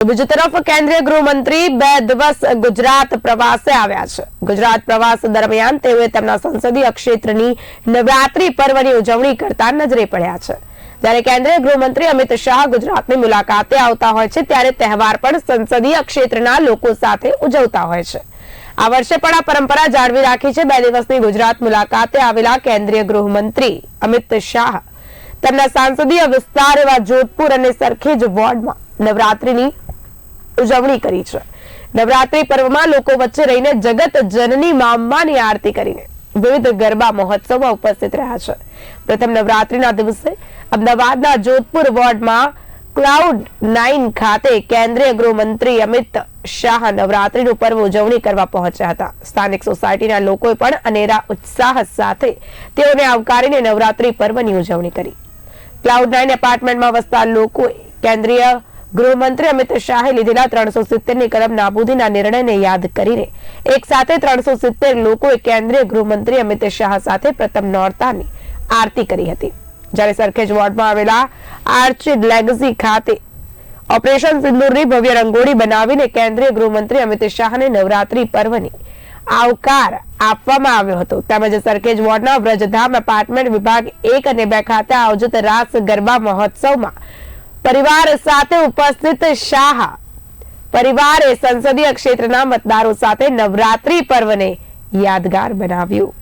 બીજી તરફ કેન્દ્રીય ગૃહમંત્રી બે દિવસ ગુજરાત પ્રવાસે આવ્યા છે. ગુજરાત પ્રવાસ દરમિયાન તેઓએ તેમના સંસદીય ક્ષેત્રની નવરાત્રી પર્વની ઉજવણી કરતા નજરે પડ્યા છે. જ્યારે કેન્દ્રીય ગૃહમંત્રી અમિત શાહ ગુજરાતની મુલાકાતે આવતા હોય છે, ત્યારે તહેવાર પણ સંસદીય ક્ષેત્રના લોકો સાથે ઉજવતા હોય છે. આ વર્ષે પણ આ પરંપરા જાળવી રાખી છે. બે દિવસની ગુજરાત મુલાકાતે આવેલા કેન્દ્રીય ગૃહમંત્રી અમિત શાહ તેમના સાંસદીય વિસ્તાર એવા જોધપુર અને સરખેજ વોર્ડમાં નવરાત્રીની ઉજવણી કરી છે. નવરાત્રી પર્વમાં લોકો વચ્ચે રહીને જગત જનની મા આરતી કરીને વિવિધ ગરબા મહોત્સવમાં ઉપસ્થિત રહ્યા છે. પ્રથમ નવરાત્રીના દિવસે અમદાવાદના જોધપુર વોર્ડમાં ક્લાઉડ નાઇન ખાતે કેન્દ્રીય ગૃહમંત્રી અમિત શાહ નવરાત્રીનું પર્વ ઉજવણી કરવા પહોંચ્યા હતા. સ્થાનિક સોસાયટીના લોકોએ પણ અનેરા ઉત્સાહ સાથે તેઓને આવકારીને નવરાત્રી પર્વની ઉજવણી કરી. ક્લાઉડ નાઇન એપાર્ટમેન્ટમાં વસતા લોકોએ કેન્દ્રીય ગૃહમંત્રી અમિત શાહે લીધેલા ત્રણસો સિત્તેરની કલમ નાબૂદીના નિર્ણયને યાદ કરીને એક સાથે ત્રણસો સિત્તેર લોકોએ કેન્દ્રીય ગૃહમંત્રી અમિત શાહ સાથે પ્રથમ નોરતાની આરતી કરી હતી. જ્યારે સરખેજ વોર્ડમાં આવેલા આર્ચિડ લેગસી ખાતે ઓપરેશન સિંદૂરની ભવ્ય રંગોળી બનાવીને કેન્દ્રીય ગૃહમંત્રી અમિત શાહને નવરાત્રી પર્વની આવકાર આપવામાં આવ્યો હતો. તેમજ સરખેજ વોર્ડના વ્રજધામ એપાર્ટમેન્ટ વિભાગ એક અને બે ખાતે આયોજિત રાસ ગરબા મહોત્સવમાં પરિવાર સાથે ઉપસ્થિત શાહ. પરિવારે સંસદીય ક્ષેત્રના મતદારો સાથે નવરાત્રી પર્વને યાદગાર બનાવ્યું.